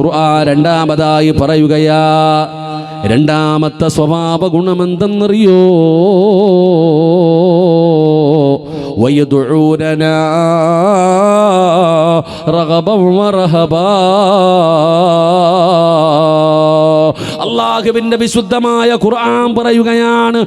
ഖുർആൻ രണ്ടാമതായി പറയുകയാ രണ്ടാമത്തെ സ്വഭാവ ഗുണമെന്തെന്നറിയോ? വയദുഊനനാ റഗബൻ വറഹബാ അള്ളാഹുവിന്റെ വിശുദ്ധമായ ഖുർആൻ പറയുകയാണ്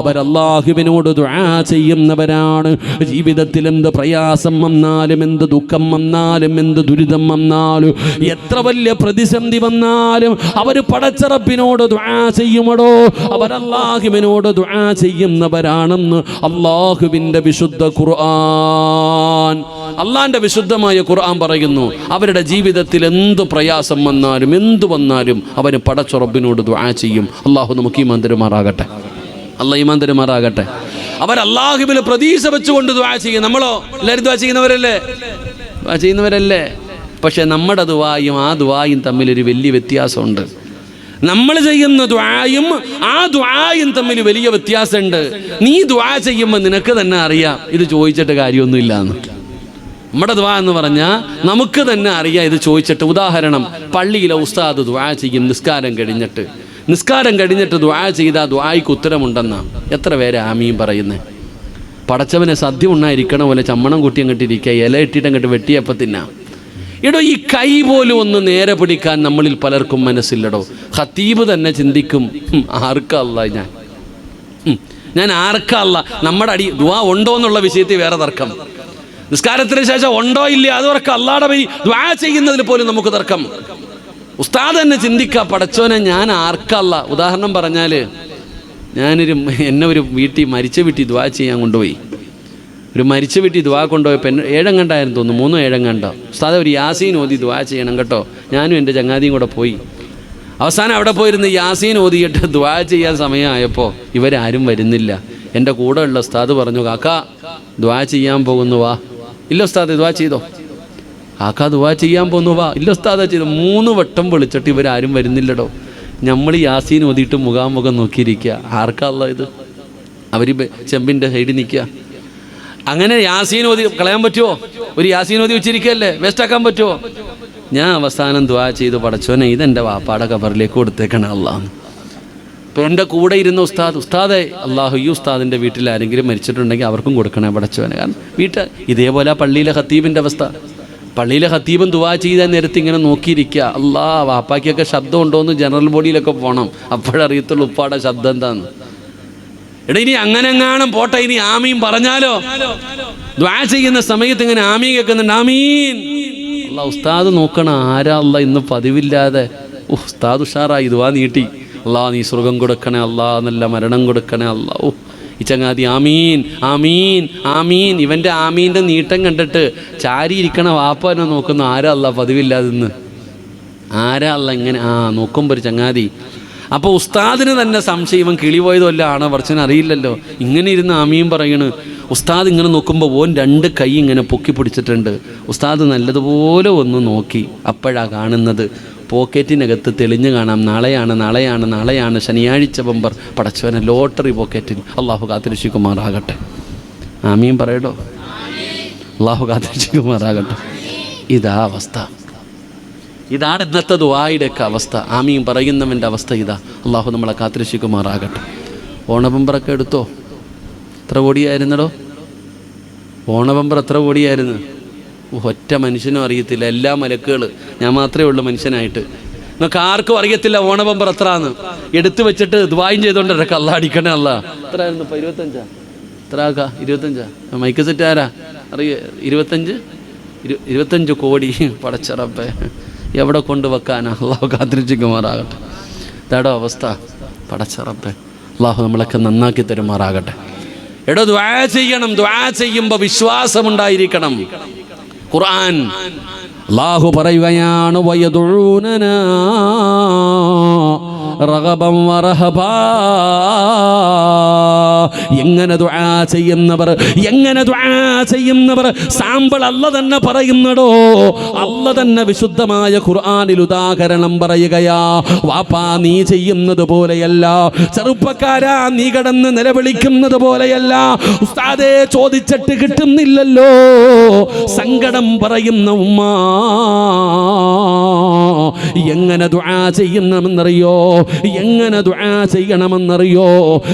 അവരല്ലാഹുവിനോട് ദുആ ചെയ്യുന്നവരാണ്. ജീവിതത്തിൽ എന്ത് പ്രയാസം വന്നാലും എന്ത് ദുഃഖം വന്നാലും എന്ത് ദുരിതം വന്നാലും എത്ര വലിയ പ്രതിസന്ധി വന്നാലും അവർ പടച്ചറപ്പിനോട് ദുആ ചെയ്യുമടോ? അവരല്ലാഹുവിനോട് ദുആ ചെയ്യുന്നവരാണെന്ന് അള്ളാഹുവിന്റെ വിശുദ്ധ ഖുർആൻ. അള്ളാന്റെ വിശുദ്ധമായ ഖുർആൻ പറയുന്നു അവരുടെ ജീവിതത്തിൽ എന്ത് പ്രയാസം വന്നാലും എന്ത് വന്നാലും അവർ പടച്ചുറപ്പിനോട് ദുആ ചെയ്യും. അള്ളാഹു നമുക്ക് ഈ മന്ദിരമാറാകട്ടെ അല്ല ഈ മന്ദിരമാറാകട്ടെ അവർ അള്ളാഹുബിൽ പ്രതീക്ഷ വെച്ചുകൊണ്ട് ദ്വാ ചെയ്യും. നമ്മളോ? എല്ലാവരും ദ്വാ ചെയ്യുന്നവരല്ലേ? ദ്വാ ചെയ്യുന്നവരല്ലേ? പക്ഷെ നമ്മുടെ ദുവായും ആ ദുവായും തമ്മിലൊരു വലിയ വ്യത്യാസമുണ്ട്. നമ്മൾ ചെയ്യുന്ന ദ്വായും ആ ദ്വായും തമ്മിൽ വലിയ വ്യത്യാസമുണ്ട്. നീ ദ്വാ ചെയ്യുമ്പോൾ നിനക്ക് തന്നെ അറിയാം ഇത് ചോദിച്ചിട്ട് കാര്യമൊന്നുമില്ല എന്ന് നമ്മുടെ ദ്വാ എന്ന് പറഞ്ഞാൽ നമുക്ക് തന്നെ അറിയാം ഇത് ചോദിച്ചിട്ട്. ഉദാഹരണം പള്ളിയിലെ ഉസ്താദ് ദ്വാ ചെയ്യും നിസ്കാരം കഴിഞ്ഞിട്ട്. നിസ്കാരം കഴിഞ്ഞിട്ട് ദ്വാ ചെയ്താൽ ദ്വായ്ക്ക് ഉത്തരമുണ്ടെന്നാണ് എത്ര പേര് ആമീൻ പറയുന്നത് പടച്ചവനെ സദ്യ ഉണ്ണായിരിക്കണ പോലെ ചമ്മണം കുട്ടി അങ്ങോട്ട് ഇരിക്കുക ഇല ഇട്ടിട്ട് അങ്ങോട്ട് വെട്ടിയപ്പോൾ തിന്നാം. എടോ ഈ കൈ പോലും ഒന്ന് നേരെ പിടിക്കാൻ നമ്മളിൽ പലർക്കും മനസ്സില്ലടോ. ഹത്തീബ് തന്നെ ചിന്തിക്കും "ഹും, ആർക്കല്ല ഞാൻ? ഞാൻ ആർക്കല്ല നമ്മുടെ അടി ദുവാ ഉണ്ടോ എന്നുള്ള വിഷയത്തിൽ വേറെ തർക്കം. നിസ്കാരത്തിന് ശേഷം ഉണ്ടോ ഇല്ല അത് ഉറക്കം അല്ലാടെ പോയി ദ്വാ ചെയ്യുന്നതിന് പോലും നമുക്ക് തർക്കം. ഉസ്താദ് തന്നെ ചിന്തിക്കുക പടച്ചോനെ ഞാൻ ആർക്കല്ല ഉദാഹരണം പറഞ്ഞാൽ ഞാനൊരു എന്നെ ഒരു വീട്ടിൽ മരിച്ച വീട്ടിൽ ദ്വാ ചെയ്യാൻ കൊണ്ടുപോയി. ഒരു മരിച്ച വീട്ടിൽ ദ്വാ കൊണ്ടുപോയപ്പോൾ എന്നെ ഏഴങ്ങണ്ടായിരുന്നു തോന്നുന്നു മൂന്നോ ഏഴങ്ങണ്ടോ ഉസ്താദ് ഒരു യാസീൻ ഓതി ദ്വാ ചെയ്യണം കേട്ടോ. ഞാനും എന്റെ ചങ്ങാതിയും കൂടെ പോയി. അവസാനം അവിടെ പോയിരുന്ന് യാസീൻ ഓതിയിട്ട് ദ്വാ ചെയ്യാൻ സമയമായപ്പോൾ ഇവരാരും വരുന്നില്ല. എന്റെ കൂടെ ഉള്ള ഉസ്താദ് പറഞ്ഞു കാക്ക ദ്വാ ചെയ്യാൻ പോകുന്നു വാ. ഇല്ല ഉസ്താദ് ദ്വാ ചെയ്തോ. കാക്ക ദുവാ ചെയ്യാൻ പോകുന്നു വാ. ഇല്ല ഉസ്താദ് ചെയ്തു. മൂന്ന് വട്ടം വിളിച്ചിട്ട് ഇവരാരും വരുന്നില്ലടോ. നമ്മൾ യാസീൻ ഓതിയിട്ട് മുഖാമുഖം നോക്കിയിരിക്കുക. ആർക്കല്ല ഇത്? അവർ ചെമ്പിന്റെ സൈഡിൽ നിൽക്കുക. അങ്ങനെ യാസീൻ ഓതി കളയാൻ പറ്റുമോ ഒരു യാസീൻ ഓതി വെച്ചിരിക്കുകയല്ലേ വേസ്റ്റാക്കാൻ പറ്റുമോ ഞാൻ അവസാനം ദ്വാ ചെയ്ത് പടച്ചോനെ ഇതെന്റെ വാപ്പാടെ കബറിലേക്ക് കൊടുത്തേക്കണം അള്ളാഹ് ഇപ്പം എന്റെ കൂടെ ഇരുന്ന ഉസ്താദ് ഉസ്താദെ അള്ളാഹു ഈ ഉസ്താദിന്റെ വീട്ടിൽ ആരെങ്കിലും മരിച്ചിട്ടുണ്ടെങ്കിൽ അവർക്കും കൊടുക്കണേ പടച്ചോനെ. കാരണം വീട്ടിൽ ഇതേപോലെ പള്ളിയിലെ ഹത്തീബിന്റെ അവസ്ഥ. പള്ളിയിലെ ഹത്തീബും ദുവാ ചെയ്ത നേരത്തെ ഇങ്ങനെ നോക്കിയിരിക്കുക. അള്ളാ വാപ്പാക്കിയൊക്കെ ശബ്ദം ഉണ്ടോ എന്ന് ജനറൽ ബോഡിയിലൊക്കെ പോകണം അപ്പോഴറിയത്തുള്ളൂ ഉപ്പാടെ ശബ്ദം എന്താന്ന്. എടാ ഇനി അങ്ങനെ എങ്ങാനും പോട്ടെ ഇനി ആമീൻ പറഞ്ഞാലോ? ദ്വാ ചെയ്യുന്ന സമയത്ത് ഇങ്ങനെ ആമീൻ കേൾക്കുന്നുണ്ട്. ആമീൻ. അല്ല ഉസ്താദ് നോക്കണം ആരാ? അല്ല ഇന്ന് പതിവില്ലാതെ. ഉസ്താദ് ഉഷാറായി ദ്വാ നീട്ടി. അള്ളാ നീ സ്വർഗം കൊടുക്കണേ അള്ളാ നല്ല മരണം കൊടുക്കണേ അള്ളാ ഓ ഈ ചങ്ങാതി ആമീൻ ആമീൻ ആമീൻ. ഇവന്റെ ആമീന്റെ നീട്ടം കണ്ടിട്ട് ചാരി ഇരിക്കണ വാപ്പനെ നോക്കുന്ന. ആരാ അല്ല പതിവില്ലാതെ ഇന്ന്? ആരാ അല്ല ഇങ്ങനെ? ആ നോക്കുമ്പോൾ ഒരു ചങ്ങാതി അപ്പോൾ ഉസ്താദിന് തന്നെ സംശയം ഇവൻ കിളി പോയതോ അല്ല ആണോ പറച്ചന് അറിയില്ലല്ലോ. ഇങ്ങനെ ഇരുന്ന് ആമിയും പറയണ്. ഉസ്താദ് ഇങ്ങനെ നോക്കുമ്പോൾ ഓൻ രണ്ട് കൈ ഇങ്ങനെ പൊക്കി പിടിച്ചിട്ടുണ്ട്. ഉസ്താദ് നല്ലതുപോലെ ഒന്ന് നോക്കി അപ്പോഴാണ് കാണുന്നത്. പോക്കറ്റിനകത്ത് തെളിഞ്ഞു കാണാം നാളെയാണ് നാളെയാണ് നാളെയാണ് ശനിയാഴ്ച ബമ്പർ പടച്ചവനെ ലോട്ടറി പോക്കറ്റിൽ അള്ളാഹു കാത്തിരശിക്കുമാറാകട്ടെ ആമിയും പറയടോ? അള്ളാഹു കാത്തിരക്ഷിക്കുമാറാകട്ടെ. ഇതാ അവസ്ഥ. ഇതാണ് ഇന്നത്തെ ദുവായുടെയൊക്കെ അവസ്ഥ. ആമീൻ പറയുന്നവന്റെ അവസ്ഥ ഇതാ. അള്ളാഹു നമ്മളെ കാത്തിരക്ഷിക്കുമാറാകട്ടെ. ഓണബമ്പറൊക്കെ എടുത്തോ? എത്ര കോടിയായിരുന്നടോ ഓണബമ്പർ എത്ര കോടിയായിരുന്നു ഒറ്റ മനുഷ്യനും അറിയത്തില്ല. എല്ലാ മലക്കുകൾ ഞാൻ മാത്രമേ ഉള്ളൂ മനുഷ്യനായിട്ട്. നിങ്ങൾക്ക് ആർക്കും അറിയത്തില്ല ഓണബമ്പർ എത്രയാന്ന് എടുത്തു വെച്ചിട്ട് ദ്വായം ചെയ്തോണ്ട് കള്ള അടിക്കണേ അല്ല. എത്ര ആയിരുന്നു ഇപ്പം ഇരുപത്തഞ്ചാ? എത്ര ആക്കാ ഇരുപത്തഞ്ചാ? മൈക്ക് സെറ്റ് ആരാ? അറിയ ഇരുപത്തഞ്ച്? ഇരു ഇരുപത്തഞ്ച് കോടി. പടച്ചറപ്പേ എവിടെ കൊണ്ടുവെക്കാനാ അള്ളാഹു കാത്തിരിച്ചുമാറാകട്ടെ ഇതാടോ അവസ്ഥ. പടച്ചറപ്പേ അള്ളാഹു നമ്മളൊക്കെ നന്നാക്കി തരുമാറാകട്ടെ. എടോ ദ്വാ ചെയ്യണം ദ്വാ ചെയ്യുമ്പോൾ വിശ്വാസമുണ്ടായിരിക്കണം. ഖുർആൻ അള്ളാഹു പറയുകയാണ് റഗബം വറഹബാ. എങ്ങനെ ദുആ ചെയ്യുന്നവർ? എങ്ങനെ ദുആ ചെയ്യുന്നവർ? സാമ്പിൾ അല്ല തന്നെ പറയുന്നടോ. അല്ല തന്നെ വിശുദ്ധമായ ഖുർആനിൽ ഉദാഹരണം പറയുകയാ. വാപ്പാ നീ ചെയ്യുന്നത് പോലെയല്ല. ചെറുപ്പക്കാരാ നീ കടന്ന് നിലവിളിക്കുന്നത് പോലെയല്ല. ഉസ്താദേ ചോദിച്ചിട്ട് കിട്ടുന്നില്ലല്ലോ. സങ്കടം പറയുന്ന ഉമ്മ. എങ്ങനെ ദുആ ചെയ്യണമെന്നറിയോ? എങ്ങനെ ദുആ ചെയ്യണമെന്നറിയോ?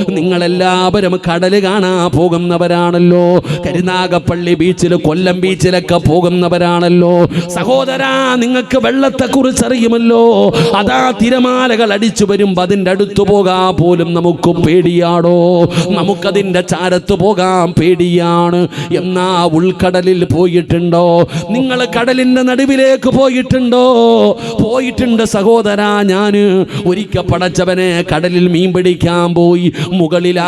നിങ്ങളെല്ലാവരും കടൽ കാണാ പോകുന്നവരാണല്ലോ. കരുനാഗപ്പള്ളി ബീച്ചിൽ കൊല്ലം ബീച്ചിലൊക്കെ പോകുന്നവരാണല്ലോ. സഹോദരാ നിങ്ങൾക്ക് വെള്ളത്തെ വെള്ളത്തെക്കുറിച്ച് അറിയുമല്ലോ. അതാ തിരമാലകൾ അടിച്ചു വരുമ്പോ അതിന്റെ അടുത്ത് പോകാ പോലും നമുക്ക് പേടിയാടോ. നമുക്കതിന്റെ ചാരത്ത് പോകാൻ പേടിയാണ്. എന്നാ ഉൾക്കടലിൽ പോയിട്ടുണ്ടോ? നിങ്ങൾ കടലിന്റെ നടുവിലേക്ക് പോയിട്ടുണ്ടോ? പോയിട്ടുണ്ട് സഹോദരാ ഞാൻ ഒരിക്കൽ പടച്ചവനെ കടലിൽ മീൻ പിടിക്കാൻ പോയി. മുകളിൽ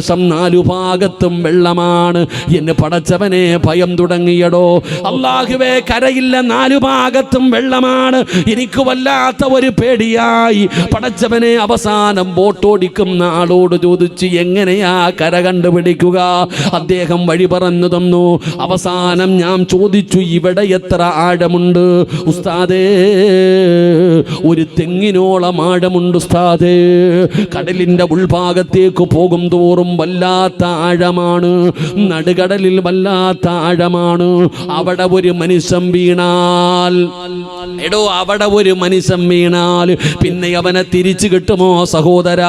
ആകാശം നാലു ഭാഗത്തും വെള്ളമാണ്. എന്നെ പടച്ചവനെ ഭയം തുടങ്ങിയടോ. അള്ളാഹുവേ കരയില്ല നാലു ഭാഗത്തും വെള്ളമാണ്. എനിക്ക് വല്ലാത്ത ഒരു പേടിയായി. പടച്ചവനെ അവസാനം ബോട്ടോടിക്കുന്ന ആളോട് ചോദിച്ചു എങ്ങനെയാ കര കണ്ടുപിടിക്കുക? അദ്ദേഹം വഴി പറഞ്ഞു തന്നു. അവസാനം ഞാൻ ചോദിച്ചു ഇവിടെ എത്ര ആഴമുണ്ട്? ഉസ്താദേ ഒരു തെങ്ങിനോളം ആഴമുണ്ട് ഉസ്താദേ. കടലിന്റെ ഉൾഭാഗത്തേക്ക് പോകും തോറും വല്ലാത്ത ആഴമാണ്. നടുകടലിൽ വല്ലാത്ത ആഴമാണ്. അവിടെ ഒരു മനുഷ്യൻ വീണാൽ. എടോ അവിടെ ഒരു മനുഷ്യൻ വീണാൽ. പിന്നെ അവനെ തിരിച്ചു കിട്ടുമോ സഹോദര?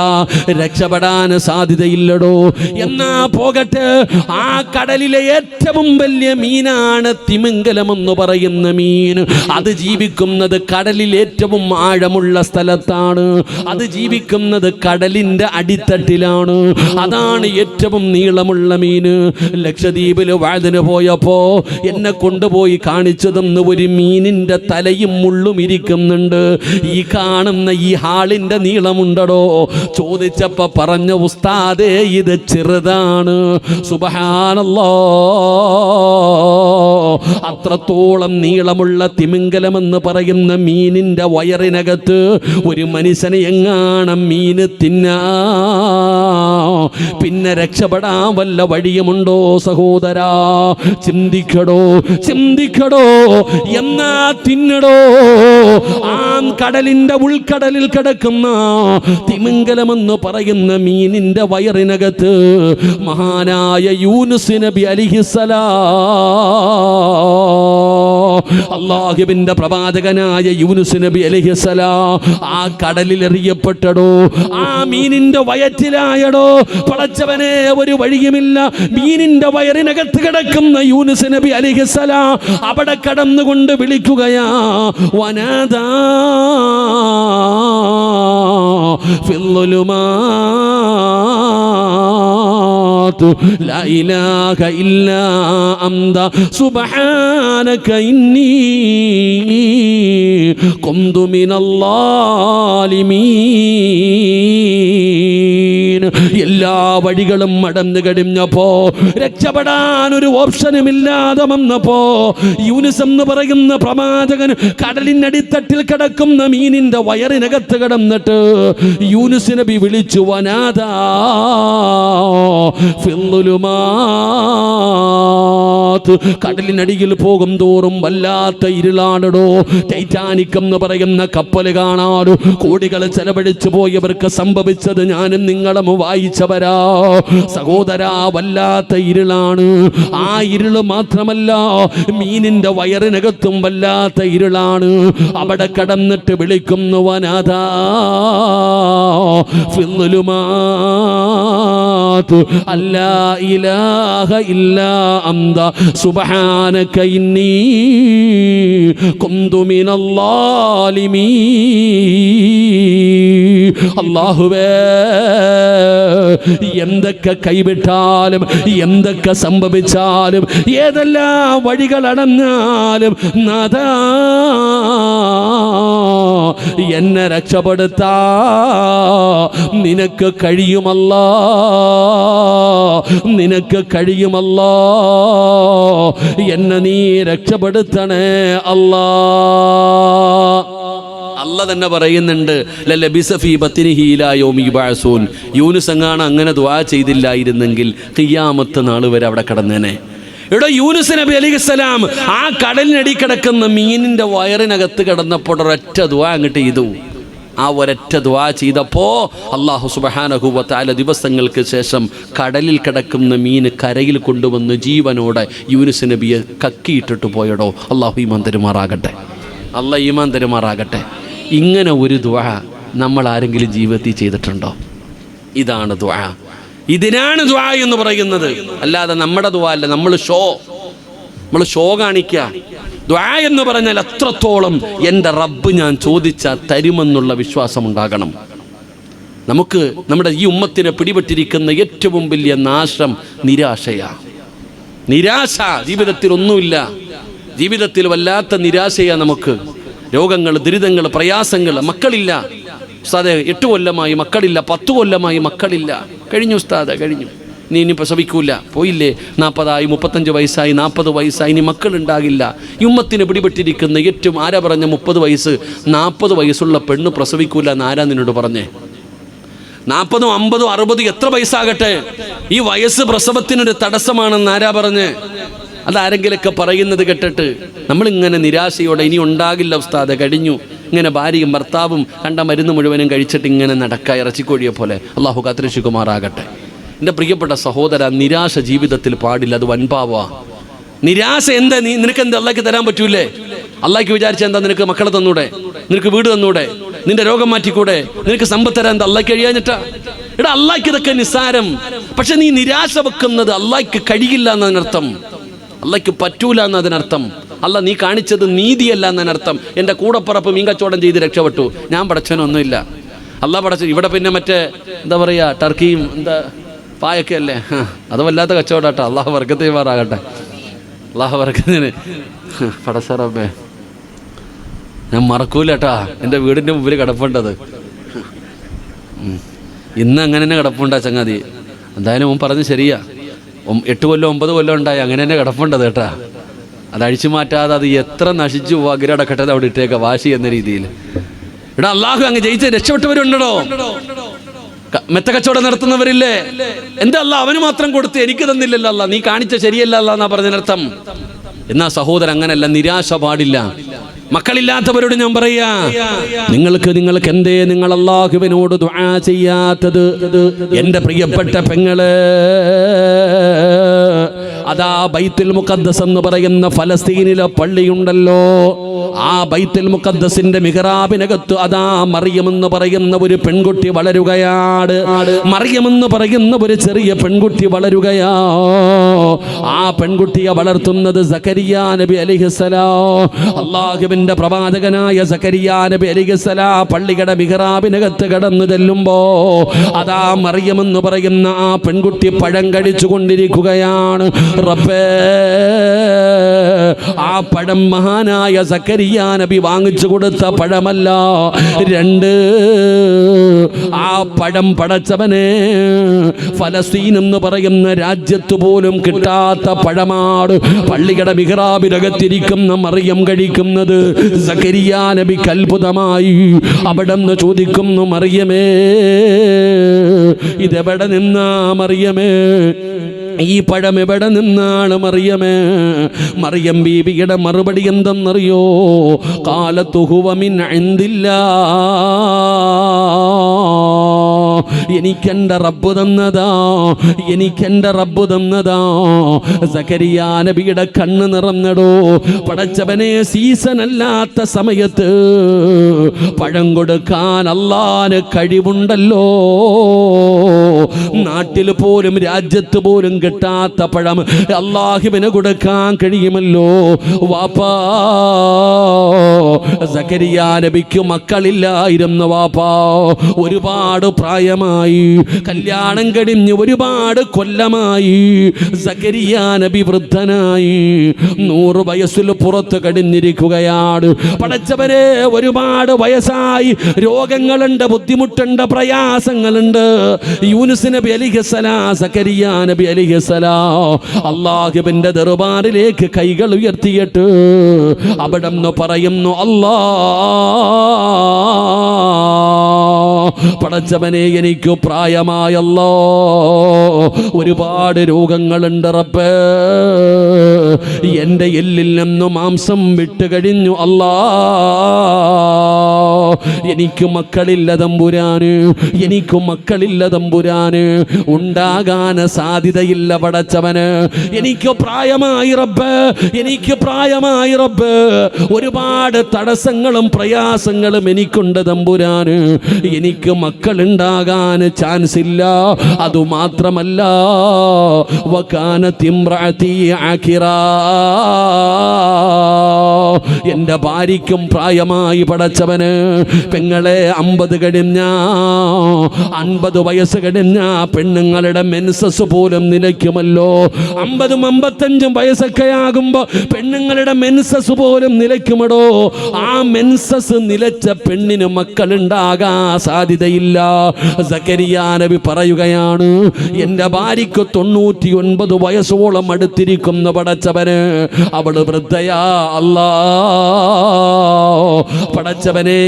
രക്ഷപ്പെടാൻ സാധ്യതയില്ലടോ. എന്നാ പോകട്ടെ. ആ കടലിലെ ഏറ്റവും വലിയ മീനാണ് തിമിംഗലം എന്ന് പറയുന്ന മീൻ. അത് ജീവിക്കുന്നത് കടലിൽ ഏറ്റവും ആഴമുള്ള സ്ഥലത്താണ്. അത് ജീവിക്കുന്നത് കടലിന്റെ അടിത്തട്ടിലാണ്. അതാണ് ഏറ്റവും നീളമുള്ള മീന്. ലക്ഷദ്വീപിൽ വാതിന് പോയപ്പോ എന്നെ കൊണ്ടുപോയി കാണിച്ചു തന്ന ഒരു മീനിന്റെ തലയും മുള്ളും ഇരിക്കുന്നുണ്ട്. ഈ കാണുന്ന ഈ ഹാളിന്റെ നീളമുണ്ടടോ? ചോദിച്ചപ്പോ പറഞ്ഞ ഉസ്താദേ ഇത് ചെറുതാണ്. സുബഹാനല്ലോ. അത്രത്തോളം നീളമുള്ള തിമിംഗലമെന്ന് പറയുന്ന മീനിന്റെ വയറിനകത്ത് ഒരു മനുഷ്യനെ എങ്ങാണം മീന് തിന്നാ. പിന്നെ രക്ഷപ്പെടാൻ വല്ല വഴിയുമുണ്ടോ സഹോദരാ? ചിന്തിക്കടോ ചിന്തിക്കടോ എന്നാ തിന്നടോ? കടലിന്റെ ഉൾക്കടലിൽ കിടക്കുന്ന തിമിംഗലമെന്ന് പറയുന്ന മീനിന്റെ വയറിനകത്ത് മഹാനായ യൂനുസ് നബി അലിഹിസലാ അള്ളാഹുബിന്റെ പ്രവാചകനായ യൂനുസ് നബി അലഹിസലാ ആ കടലിൽ എറിയപ്പെട്ടടോ ആ മീനിന്റെ വയറ്റിലായടോ പടച്ചവനെ ഒരു വഴിയുമില്ല. മീനിന്റെ വയറിനകത്ത് കിടക്കുന്ന യൂനുസ് നബി അലിഹിസലാ അവിടെ കടന്നുകൊണ്ട് വിളിക്കുകയാ വനദാ في الظلمات لا إله إلا أنت سبحانك إني كنت من الظالمين എല്ലാ വഴികളും മടന്നു കഴിഞ്ഞപ്പോ രക്ഷപ്പെടാൻ ഒരു ഓപ്ഷനും ഇല്ലാതെ വന്നപ്പോ യൂനിസ് എന്ന് പറയുന്ന പ്രവാചകൻ കടലിനടിത്തട്ടിൽ കിടക്കുന്ന മീനിന്റെ വയറിനകത്ത് കിടന്നിട്ട് യൂനിസ് നബി വിളിച്ചു വനാദാ കടലിനടിയിൽ പോകും തോറും വല്ലാത്ത ഇരുളാണടോ. ടൈറ്റാനിക് എന്ന് പറയുന്ന കപ്പൽ കാണാനോ കോടികൾ ചെലവഴിച്ചു പോയവർക്ക് സംഭവിച്ചത് ഞാനും നിങ്ങളും വായിച്ചവരാ. സഹോദരാ വല്ലാത്ത ഇരുളാണ്. ആ ഇരുൾ മാത്രമല്ല മീനിന്റെ വയറിനകത്തും വല്ലാത്ത ഇരുളാണ്. അവിടെ കടന്നിട്ട് വിളിക്കുന്നു മിനല്ലാലിമീൻ അല്ലാഹുവേ. എന്തൊക്കെ കൈവിട്ടാലും എന്തൊക്കെ സംഭവിച്ചാലും ഏതെല്ലാം വഴികൾ നാഥാ എന്നെ രക്ഷപ്പെടുത്താ. നിനക്ക് കഴിയുമല്ല നിനക്ക് കഴിയുമല്ല എന്നെ നീ രക്ഷപ്പെടുത്തണേ അല്ലാ. അല്ല തന്നെ പറയുന്നുണ്ട് യൂനുസ് എങ്ങാണ് അങ്ങനെ ദ്വാ ചെയ്തില്ലായിരുന്നെങ്കിൽ ഖിയാമത്ത് നാൾ വരെ അവിടെ കടന്നേനെ. ഇവിടെ യൂനുസ് നബി അലിസ്സലാം ആ കടലിനടി കിടക്കുന്ന മീനിന്റെ വയറിനകത്ത് കിടന്നപ്പോൾ ഒരൊറ്റ ദ്വാ അങ്ങോട്ട് ചെയ്തു. ആ ഒരൊറ്റ ദ്വാ ചെയ്തപ്പോ അള്ളാഹു സുബഹാനഹുവത്താല ദിവസങ്ങൾക്ക് ശേഷം കടലിൽ കിടക്കുന്ന മീൻ കരയിൽ കൊണ്ടുവന്ന് ജീവനോടെ യൂനുസ് നബിയെ കക്കിയിട്ടിട്ട് പോയടോ. അള്ളാഹു ഈമാൻ തരുമാറാകട്ടെ. അല്ല ഈമാൻ തരുമാറാകട്ടെ. ഇങ്ങനെ ഒരു ദ നമ്മൾ ആരെങ്കിലും ജീവിതത്തിൽ ചെയ്തിട്ടുണ്ടോ? ഇതാണ് ദ ഇതിനാണ് ദ എന്ന് പറയുന്നത്. അല്ലാതെ നമ്മുടെ ദ്വ അല്ല നമ്മൾ ഷോ. നമ്മൾ ഷോ കാണിക്കുക ദ്വാ എന്ന് പറഞ്ഞാൽ അത്രത്തോളം എന്റെ റബ്ബ് ഞാൻ ചോദിച്ചാൽ തരുമെന്നുള്ള വിശ്വാസം ഉണ്ടാകണം നമുക്ക് നമ്മുടെ ഈ ഉമ്മത്തിനെ പിടിപെട്ടിരിക്കുന്ന ഏറ്റവും വലിയ നാശം നിരാശയാണ് നിരാശ ജീവിതത്തിൽ ഒന്നുമില്ല. ജീവിതത്തിൽ വല്ലാത്ത നിരാശയാ നമുക്ക്. രോഗങ്ങൾ ദുരിതങ്ങൾ പ്രയാസങ്ങൾ മക്കളില്ല. ഉസ്താദെ എട്ട് കൊല്ലമായി മക്കളില്ല പത്ത് കൊല്ലമായി മക്കളില്ല. കഴിഞ്ഞു ഉസ്താദ കഴിഞ്ഞു. നീ ഇനി പ്രസവിക്കൂല. പോയില്ലേ? നാൽപ്പതായി മുപ്പത്തഞ്ച് വയസ്സായി നാൽപ്പത് വയസ്സായി. ഇനി മക്കളുണ്ടാകില്ല. ഈ ഉമ്മത്തിന് പിടിപെട്ടിരിക്കുന്ന ഏറ്റവും ആരാ പറഞ്ഞ മുപ്പത് വയസ്സ്? നാൽപ്പത് വയസ്സുള്ള പെണ്ണ് പ്രസവിക്കൂല എന്ന് ആരാ നിന്നോട് പറഞ്ഞേ? നാൽപ്പതും അമ്പതും അറുപതും എത്ര വയസ്സാകട്ടെ? ഈ വയസ്സ് പ്രസവത്തിനൊരു തടസ്സമാണെന്ന് ആരാ പറഞ്ഞ്? അതാരെങ്കിലൊക്കെ പറയുന്നത് കേട്ടിട്ട് നമ്മളിങ്ങനെ നിരാശയോടെ ഇനി ഉണ്ടാകില്ല ഉസ്താദെ കഴിഞ്ഞു. ഇങ്ങനെ ഭാര്യയും ഭർത്താവും കണ്ട മരുന്ന് മുഴുവനും കഴിച്ചിട്ട് ഇങ്ങനെ നടക്ക ഇറച്ചിക്കോഴിയെ പോലെ. അള്ളാഹു കാത്തിരക്ഷിക്കുമാറാകട്ടെ. എന്റെ പ്രിയപ്പെട്ട സഹോദര നിരാശ ജീവിതത്തിൽ പാടില്ല അത് വൻപാവാ. നിരാശ എന്താ? നീ നിനക്ക് എന്താ അള്ളാഹ്ക്ക് തരാൻ പറ്റൂലേ? അള്ളാഹ്ക്ക് വിചാരിച്ച എന്താ നിനക്ക് മക്കളെ തന്നൂടെ? നിനക്ക് വീട് തന്നൂടെ? നിന്റെ രോഗം മാറ്റിക്കൂടെ? നിനക്ക് സമ്പത്ത് തരാൻ എന്താ അള്ളാഹ്ക്ക് കഴിയാഞ്ഞിട്ടാ? എടാ അള്ളാഹ്ക്ക് ഇതൊക്കെ നിസ്സാരം. പക്ഷെ നീ നിരാശ വെക്കുന്നത് അള്ളാഹ്ക്ക് കഴിയില്ല എന്നതിനർത്ഥം. അള്ളാഹ്ക്ക് പറ്റൂല എന്നതിനർത്ഥം. അല്ല നീ കാണിച്ചത് നീതിയല്ല എന്നതിനർത്ഥം. എന്റെ കൂടപ്പുറപ്പ് മീൻ കച്ചവടം ചെയ്ത് രക്ഷപ്പെട്ടു. ഞാൻ പടച്ചവനൊന്നുമില്ല. അല്ല പടച്ചു ഇവിടെ പിന്നെ മറ്റേ എന്താ പറയുക ടർക്കിയും എന്താ പായൊക്കെ അല്ലേ? അത് വല്ലാത്ത കച്ചവടാട്ടോ. വർഗത്തെ മാറാകട്ടെ അള്ളാഹു വർഗത്തിന്. പടസറബേ ഞാൻ മറക്കൂലട്ടാ. എന്റെ വീടിന്റെ മുമ്പിൽ കിടപ്പുണ്ടത്. ഇന്ന് അങ്ങനെ തന്നെ കിടപ്പുണ്ടാ ചങ്ങാതി. എന്തായാലും മുമ്പ് പറഞ്ഞ് ശരിയാ. എട്ട് കൊല്ലം ഒമ്പത് കൊല്ലം ഉണ്ടായി. അങ്ങനെ തന്നെ കിടപ്പുണ്ടത് കേട്ടാ. അത് അഴിച്ചു മാറ്റാതെ അത് എത്ര നശിച്ചു അഗ്രടക്കട്ടെ അവിടെ ഇട്ടേക്ക വാശി എന്ന രീതിയിൽ. ഇവിടെ അള്ളാഹു അങ്ങ് ജയിച്ച് രക്ഷപ്പെട്ടവരുണ്ടോ മെത്ത കച്ചവടം നടത്തുന്നവരില്ലേ? എന്താ അല്ല അവന് മാത്രം കൊടുത്ത് എനിക്ക് തന്നില്ലല്ലോ അല്ല. നീ കാണിച്ച ശരിയല്ല അല്ല എന്നാ പറഞ്ഞതിനർത്ഥം. എന്നാ സഹോദരൻ അങ്ങനല്ല നിരാശ പാടില്ല. മക്കളില്ലാത്തവരോട് ഞാൻ പറയാ നിങ്ങൾക്ക് നിങ്ങൾക്ക് എന്തേ നിങ്ങൾ അള്ളാഹുവിനോട് ചെയ്യാത്തത്? എന്റെ പ്രിയപ്പെട്ട പെങ്ങൾ അതാ ബൈത്തുൽ മുഖദ്ദസ് എന്ന് പറയുന്ന ഫലസ്തീനിലെ പള്ളിയുണ്ടല്ലോ. ആ ബൈത്തുൽ മുഖദ്ദസിന്റെ മിഹറാബിനകത്ത് അതാ മറിയമെന്ന് പറയുന്ന ഒരു പെൺകുട്ടി വളരുകയാണ്. മറിയമെന്ന് പറയുന്ന ഒരു ചെറിയ പെൺകുട്ടി വളരുകയാ. ആ പെൺകുട്ടിയെ വളർത്തുന്നത് സക്കരിയ നബി അലിഹിസലാ അള്ളാഹുവിന്റെ പ്രവാചകനായ സക്കരിയ നബി അലിഹിസലാ പള്ളിയുടെ മിഹ്റാബിനകത്ത് കടന്നു ചെല്ലുമ്പോ അതാ മറിയമെന്ന് പറയുന്ന ആ പെൺകുട്ടി പഴം കഴിച്ചു കൊണ്ടിരിക്കുകയാണ് റബ്ബേ ആ പഴം മഹാനായ സക്കരിയ നബി വാങ്ങിച്ചു കൊടുത്ത പഴമല്ല. രണ്ട് ആ പഴം പടച്ചവനെ ഫലസ്തീൻ എന്ന് പറയുന്ന രാജ്യത്ത് പോലും കിട്ടാത്ത പഴമാണ് പള്ളിയുടെ മിഹ്റാബിനകത്തിരിക്കുന്ന മറിയം കഴിക്കുന്നത്. സക്കരിയ നബിക്ക് അത്ഭുതമായി അവിടെ നിന്ന് ചോദിക്കുന്നു മറിയമേ ഇതെവിടെ നിന്നാ മറിയമേ? ഈ പഴം എവിടെ നിന്നാണ് മറിയമേ? മറിയം ബീബിയുടെ മറുപടി എന്തെന്നറിയോ? കാലത്തുഹുവമിൻ എന്തില്ല എനിക്കെന്റെ റബ്ബ് തന്നതാ എനിക്കെന്റെ റബ്ബ് തന്നതാ. സക്കരിയ നബിയുടെ കണ്ണ് നിറഞ്ഞടോ. പടച്ചവനെ സീസൺ അല്ലാത്ത സമയത്ത് പഴം കൊടുക്കാൻ അള്ളാന് കഴിവുണ്ടല്ലോ. നാട്ടിൽ പോലും രാജ്യത്ത് പോലും കിട്ടാത്ത പഴം അള്ളാഹിബിന് കൊടുക്കാൻ കഴിയുമല്ലോ. വാപ്പാ സക്കരിയ നബിക്ക് മക്കളില്ലായിരുന്നു വാപ്പാ. ഒരുപാട് ഒരുപാട് പ്രായമായി കല്യാണം കഴിഞ്ഞ് ഒരുപാട് കൊല്ലമായി. സക്കരിയ നബി വൃദ്ധനായി. നൂറ് വയസ്സിൽ പുറത്ത് കടിഞ്ഞിരിക്കുകയാണ്. പടച്ചവരെ ഒരുപാട് വയസ്സായി. രോഗങ്ങളുണ്ട് ബുദ്ധിമുട്ടുണ്ട് പ്രയാസങ്ങളുണ്ട്. യൂനുസ് നബി അലിഹസലാ സക്കരിയ നബി അലിഹസലാ അള്ളാഹുബിന്റെ ദർബാറിലേക്ക് കൈകൾ ഉയർത്തിയിട്ട് അവിടെ നിന്ന് പറയുന്നു അല്ലാ പടച്ചവനെ എനിക്ക് പ്രായമായല്ലോ. ഒരുപാട് രോഗങ്ങളുണ്ട് റബ്ബേ. എന്റെ എല്ലിൽ നിന്നും മാംസം വിട്ടുകഴിഞ്ഞു അല്ലാ. എനിക്ക് മക്കളില്ല തമ്പുരാന്. എനിക്ക് മക്കളില്ല തമ്പുരാന്. ഉണ്ടാകാൻ സാധ്യതയില്ല പടച്ചവന്. എനിക്ക് പ്രായമായി റബ്ബ്. എനിക്ക് പ്രായമായി റബ്ബ്. ഒരുപാട് തടസ്സങ്ങളും പ്രയാസങ്ങളും എനിക്കുണ്ട് തമ്പുരാന്. എനിക്ക് മക്കളുണ്ടാകാൻ ചാൻസ് ഇല്ല അതുമാത്രമല്ല എന്റെ ഭാര്യയ്ക്കും പ്രായമായി പടച്ചവന്. പെങ്ങളെ അമ്പത് കഴിഞ്ഞ അൻപത് വയസ്സ് കഴിഞ്ഞ പെണ്ണുങ്ങളുടെ മെൻസസ് പോലും നിലയ്ക്കുമല്ലോ. അമ്പതും അമ്പത്തഞ്ചും വയസ്സൊക്കെ ആകുമ്പോൾ പെണ്ണുങ്ങളുടെ മെൻസസ് പോലും നിലയ്ക്കുമടോ. ആ മെൻസസ് നിലച്ച പെണ്ണിന് മക്കളുണ്ടാകാൻ സാധ്യതയില്ല. സക്കരിയാനവി പറയുകയാണ് എന്റെ ഭാര്യയ്ക്ക് തൊണ്ണൂറ്റി ഒൻപത് വയസ്സോളം അടുത്തിരിക്കുന്ന പടച്ചവന് അവൾ വൃദ്ധയാ അല്ലാ. പടച്ചവനെ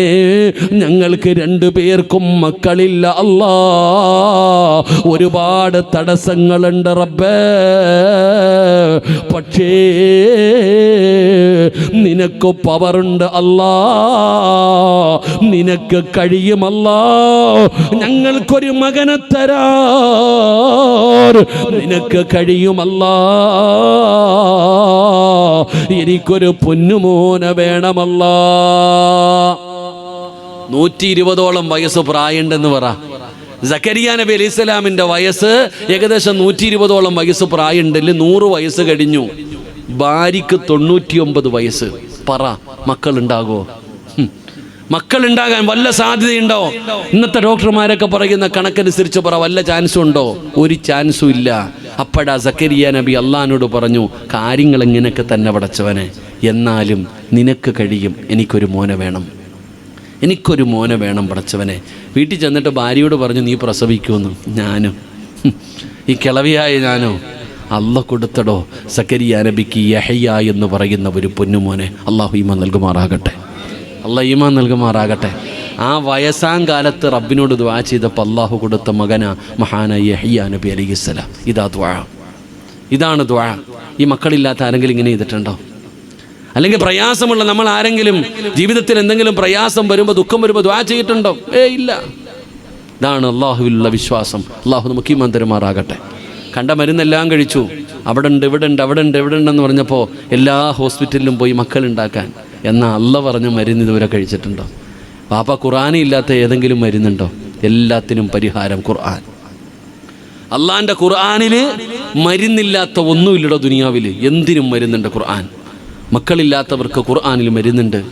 ഞങ്ങൾക്ക് രണ്ടു പേർക്കും മക്കളില്ല അല്ലാ. ഒരുപാട് തടസ്സങ്ങളുണ്ട് റബ്ബേ. പക്ഷേ നിനക്ക് പവറുണ്ട് അല്ലാ. നിനക്ക് കഴിയുമല്ലാ. ഞങ്ങൾക്കൊരു മകനെ തരാ നിനക്ക് കഴിയുമല്ലാ. എനിക്കൊരു പൊന്നുമോന വേണമല്ലാ. നൂറ്റി ഇരുപതോളം വയസ്സ് പ്രായമുണ്ടെന്ന് പറ. സക്കരിയ നബി അലി ഇസ്ലാമിന്റെ വയസ്സ് ഏകദേശം നൂറ്റി ഇരുപതോളം വയസ്സ് പ്രായമുണ്ടല്ലേ നൂറ് വയസ്സ് കഴിഞ്ഞു. ഭാര്യക്ക് തൊണ്ണൂറ്റിയൊമ്പത് വയസ്സ്. പറ മക്കളുണ്ടാകോ? മക്കളുണ്ടാകാൻ വല്ല സാധ്യതയുണ്ടോ? ഇന്നത്തെ ഡോക്ടർമാരൊക്കെ പറയുന്ന കണക്കനുസരിച്ച് പറ വല്ല ചാൻസും ഉണ്ടോ ഒരു ചാൻസും ഇല്ല. അപ്പോഴാ സക്കരിയ നബി അള്ളഹാനോട് പറഞ്ഞു കാര്യങ്ങൾ ഇങ്ങനെയൊക്കെ തന്നെ പടച്ചവനെ. എന്നാലും നിനക്ക് കഴിയും എനിക്കൊരു മോനെ വേണം. എനിക്കൊരു മോനെ വേണം പടച്ചവനെ. വീട്ടിൽ ചെന്നിട്ട് ഭാര്യയോട് പറഞ്ഞു നീ പ്രസവിക്കുമെന്ന്. ഞാനും. ഈ കിളവിയായ ഞാനോ? അല്ല കൊടുത്തടോ. സക്കരിയ നബിക്ക് യഹയ്യ എന്ന് പറയുന്ന ഒരു പൊന്നുമോനെ അള്ളാഹു ഈമാൻ നൽകുമാറാകട്ടെ. അള്ളാഹ് ഈമാൻ നൽകുമാറാകട്ടെ. ആ വയസ്സാം കാലത്ത് റബ്ബിനോട് ദ്വാ ചെയ്തപ്പോൾ അള്ളാഹു കൊടുത്ത മകന മഹാന യഹയ്യ നബി അലൈഹിസ്സലാം. ഇതാ ദ്വാ ഇതാണ് ദ്വാ ഈ മക്കളില്ലാത്ത ആരെങ്കിലും ഇങ്ങനെ ചെയ്തിട്ടുണ്ടോ? അല്ലെങ്കിൽ പ്രയാസമുള്ള നമ്മൾ ആരെങ്കിലും ജീവിതത്തിൽ എന്തെങ്കിലും പ്രയാസം വരുമ്പോൾ ദുഃഖം വരുമ്പോൾ ദ്വാ ചെയ്തിട്ടുണ്ടോ? ഏ ഇല്ല. ഇതാണ് അള്ളാഹുവിലുള്ള വിശ്വാസം. അള്ളാഹു നമുക്ക് ഈ മന്ദിരമാറാകട്ടെ കണ്ട മരുന്നെല്ലാം കഴിച്ചു. അവിടെ ഉണ്ട് ഇവിടെ ഉണ്ട് അവിടെ ഉണ്ട് ഇവിടെ ഉണ്ടെന്ന് പറഞ്ഞപ്പോൾ എല്ലാ ഹോസ്പിറ്റലിലും പോയി മക്കളുണ്ടാക്കാൻ എന്നാൽ അല്ല പറഞ്ഞ മരുന്ന് ഇതുവരെ കഴിച്ചിട്ടുണ്ടോ? പാപ്പ ഖുറാനി ഇല്ലാത്ത ഏതെങ്കിലും മരുന്നുണ്ടോ? എല്ലാത്തിനും പരിഹാരം ഖുർആൻ. അള്ളാന്റെ ഖുർആാനിൽ മരുന്നില്ലാത്ത ഒന്നുമില്ലടോ ദുനിയാവിൽ എന്തിനും മരുന്നുണ്ട് ഖുർആൻ. മക്കളില്ലാത്തവർക്ക് ഖുർആാനിൽ മരുന്നുണ്ട്.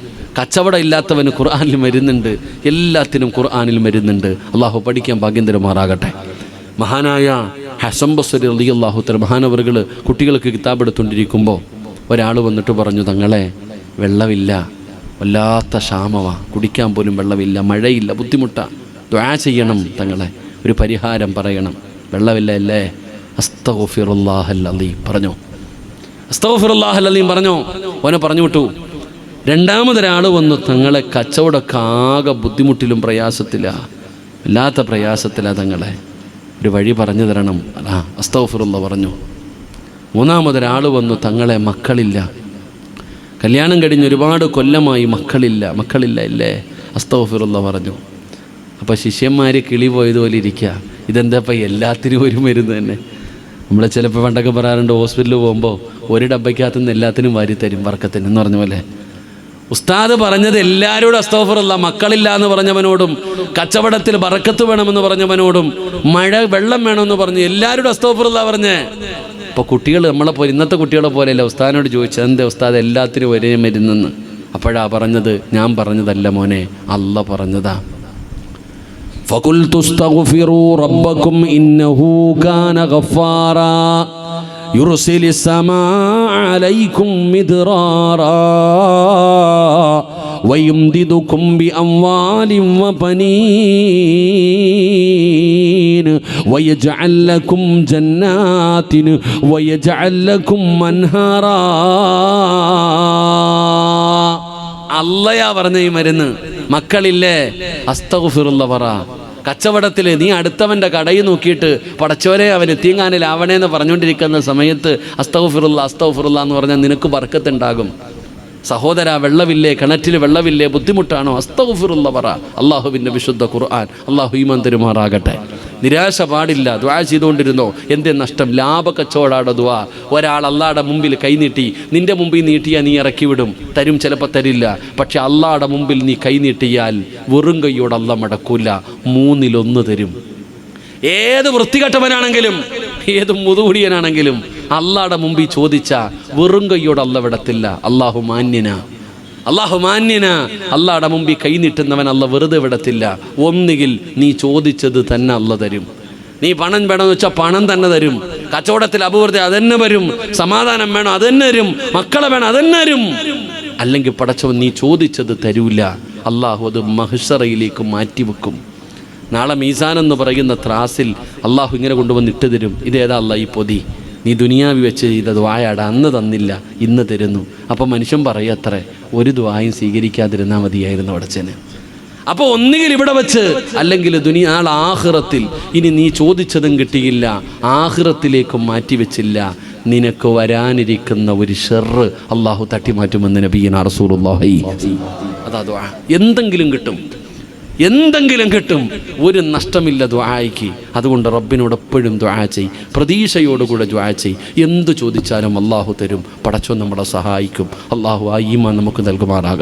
കച്ചവടം ഇല്ലാത്തവന് ഖുർആാനിൽ മരുന്നുണ്ട്. എല്ലാത്തിനും ഖുർആാനിൽ മരുന്നുണ്ട്. അള്ളാഹു പഠിക്കാൻ ഭാഗ്യം തരുമാറാകട്ടെ മഹാനായ ഹസം ബസ്വരി അലി അള്ളാഹുത്തർ മഹാനവറുകൾ കുട്ടികൾക്ക് കിതാബ് എടുത്തുകൊണ്ടിരിക്കുമ്പോൾ ഒരാൾ വന്നിട്ട് പറഞ്ഞു തങ്ങളെ വെള്ളമില്ല. വല്ലാത്ത ക്ഷാമവാ കുടിക്കാൻ പോലും വെള്ളമില്ല. മഴയില്ല. ബുദ്ധിമുട്ടാ. ദ്വാ ചെയ്യണം തങ്ങളെ. ഒരു പരിഹാരം പറയണം. വെള്ളമില്ല അല്ലേ? അസ്തഫിറുല്ലാഹല്ലീം പറഞ്ഞോ? അസ്തഫിറുല്ലാഹല്ലീം പറഞ്ഞോ? ഓനെ പറഞ്ഞു വിട്ടു. രണ്ടാമതൊരാൾ വന്നു. തങ്ങളെ കച്ചവടമൊക്കെ ആകെ ബുദ്ധിമുട്ടിലും പ്രയാസത്തിലാ. വല്ലാത്ത പ്രയാസത്തിലാ തങ്ങളെ. ഒരു വഴി പറഞ്ഞു തരണം. അല്ല അസ്തഫുറുള്ള പറഞ്ഞു. മൂന്നാമതൊരാൾ വന്നു. തങ്ങളെ മക്കളില്ല. കല്യാണം കഴിഞ്ഞ് ഒരുപാട് കൊല്ലമായി മക്കളില്ല. മക്കളില്ല ഇല്ലേ? അസ്തഫിറുള്ള പറഞ്ഞു. അപ്പോൾ ശിഷ്യന്മാർ കിളി പോയതുപോലെ ഇരിക്കുക ഇതെന്താ ഇപ്പം എല്ലാത്തിനും ഒരു മരുന്ന് തന്നെ? നമ്മൾ ചിലപ്പോൾ പണ്ടൊക്കെ പറയാറുണ്ട് ഹോസ്പിറ്റലിൽ പോകുമ്പോൾ ഒരു ഡബ്ബയ്ക്കകത്ത് നിന്ന് എല്ലാത്തിനും വാരി തരും വർക്കത്തിന് എന്ന് പറഞ്ഞ പോലെ. ഉസ്താദ് പറഞ്ഞത് എല്ലാവരോടും അസ്തോഫറല്ല മക്കളില്ല എന്ന് പറഞ്ഞവനോടും കച്ചവടത്തിൽ വറക്കത്ത് വേണമെന്ന് പറഞ്ഞവനോടും മഴ വെള്ളം വേണമെന്ന് പറഞ്ഞു എല്ലാവരോടും അസ്തോഫറല്ല പറഞ്ഞേ. അപ്പോൾ കുട്ടികൾ നമ്മളെ പോലെ ഇന്നത്തെ കുട്ടികളെ പോലെയല്ല. ഉസ്താദിനോട് ചോദിച്ചത് എന്താ ഉസ്താദ് എല്ലാത്തിനും ഒരേ മരുന്നെന്ന്? അപ്പോഴാ പറഞ്ഞത് ഞാൻ പറഞ്ഞതല്ല മോനെ അല്ല പറഞ്ഞതാ. فقلت استغفروا ربكم إنه كان غفارا يرسل السماء عليكم مدرارا ويمددكم بأموال وبنين ويجعل لكم جنات ويجعل لكم أنهارا അല്ലയാ പറഞ്ഞ ഈ മരുന്ന് മക്കളില്ലേ? അസ്തകുഫിറുള്ള പറ. കച്ചവടത്തിൽ നീ അടുത്തവന്റെ കടയിൽ നോക്കിയിട്ട് പടച്ചോരെ അവൻ എത്തിയങ്ങാനിൽ എന്ന് പറഞ്ഞുകൊണ്ടിരിക്കുന്ന സമയത്ത് അസ്തൗഫിറുള്ള അസ്തൗഫിറുള്ള എന്ന് പറഞ്ഞാൽ നിനക്ക് ബർക്കത്തുണ്ടാകും. സഹോദര വെള്ളമില്ലേ കിണറ്റിൽ വെള്ളമില്ലേ ബുദ്ധിമുട്ടാണോ? അസ്തൗഫിറുള്ള പറ. അള്ളാഹുവിന്റെ വിശുദ്ധ ഖുർആൻ. അള്ളാഹു ഈമാൻ തരുമാറാകട്ടെ. നിരാശ പാടില്ല ദ്വാ ചെയ്തുകൊണ്ടിരുന്നോ? എന്തേ നഷ്ടം? ലാഭ കച്ചവടാടെ ദ്വാ ഒരാൾ അള്ളാടെ മുമ്പിൽ കൈനീട്ടി നിന്റെ മുമ്പിൽ നീട്ടിയാൽ നീ ഇറക്കി വിടും. തരും ചിലപ്പോൾ തരില്ല. പക്ഷെ അള്ളാടെ മുമ്പിൽ നീ കൈനീട്ടിയാൽ വെറും കൈയോടെ അല്ല മടക്കൂല. മൂന്നിലൊന്ന് തരും. ഏത് വൃത്തികെട്ടവനാണെങ്കിലും ഏത് മുതുകുടിയനാണെങ്കിലും അള്ളാടെ മുമ്പിൽ ചോദിച്ച വെറും കൈയോടെ അല്ല വിടത്തില്ല. അള്ളാഹു മാന്യന. അള്ളാഹു മാന്യന. അള്ളാടെ മുമ്പിൽ കൈ നീട്ടുന്നവൻ അല്ല വെറുതെ വിടത്തില്ല. ഒന്നുകിൽ നീ ചോദിച്ചത് തന്നെ അല്ല തരും. നീ പണം വേണമെന്ന് വെച്ചാൽ പണം തന്നെ തരും. കച്ചവടത്തിൽ അപൂർത്തി അതന്നെ വരും. സമാധാനം വേണം അതന്നെ വരും. മക്കളെ വേണം അതന്നെ വരും. അല്ലെങ്കിൽ പടച്ചവൻ നീ ചോദിച്ചത് തരൂല. അള്ളാഹു അത് മഹിഷറയിലേക്ക് മാറ്റിവെക്കും നാളെ മീസാൻ എന്ന് പറയുന്ന ത്രാസിൽ അള്ളാഹു ഇങ്ങനെ കൊണ്ടുവന്ന് ഇട്ട് തരും. ഇതേതാ അല്ല ഈ പൊതി? നീ ദുനിയാവി വെച്ച് ചെയ്ത ദ്വായാട അന്ന് തന്നില്ല ഇന്ന് തരുന്നു. അപ്പം മനുഷ്യൻ പറയും പറയത്രേ ഒരു ദ്വായും സ്വീകരിക്കാതിരുന്നാൽ മതിയായിരുന്നു അടച്ചന് അപ്പോൾ ഒന്നുകിൽ ഇവിടെ വെച്ച് അല്ലെങ്കിൽ ദുനിയാൾ ആഹ്റത്തിൽ ഇനി നീ ചോദിച്ചതും കിട്ടിയില്ല ആഹ്റത്തിലേക്കും മാറ്റിവെച്ചില്ല നിനക്ക് വരാനിരിക്കുന്ന ഒരു ഷെറ് അള്ളാഹു തട്ടിമാറ്റുമെന്ന് നബീന റസൂലുള്ളാഹി അതാ ദ്വാ എന്തെങ്കിലും കിട്ടും. എന്തെങ്കിലും കിട്ടും ഒരു നഷ്ടമില്ല ദ്വായ്ക്ക് അതുകൊണ്ട് റബ്ബിനോട് എപ്പോഴും ദ്വാ ചെയ്. പ്രതീക്ഷയോടുകൂടെ ദ്വാ ചെയ്. എന്ത് ചോദിച്ചാലും അള്ളാഹു തരും. പടച്ചോ നമ്മളെ സഹായിക്കും. അള്ളാഹു ആ ഈമാൻ നമുക്ക് നൽകുമാറാകട്ടെ.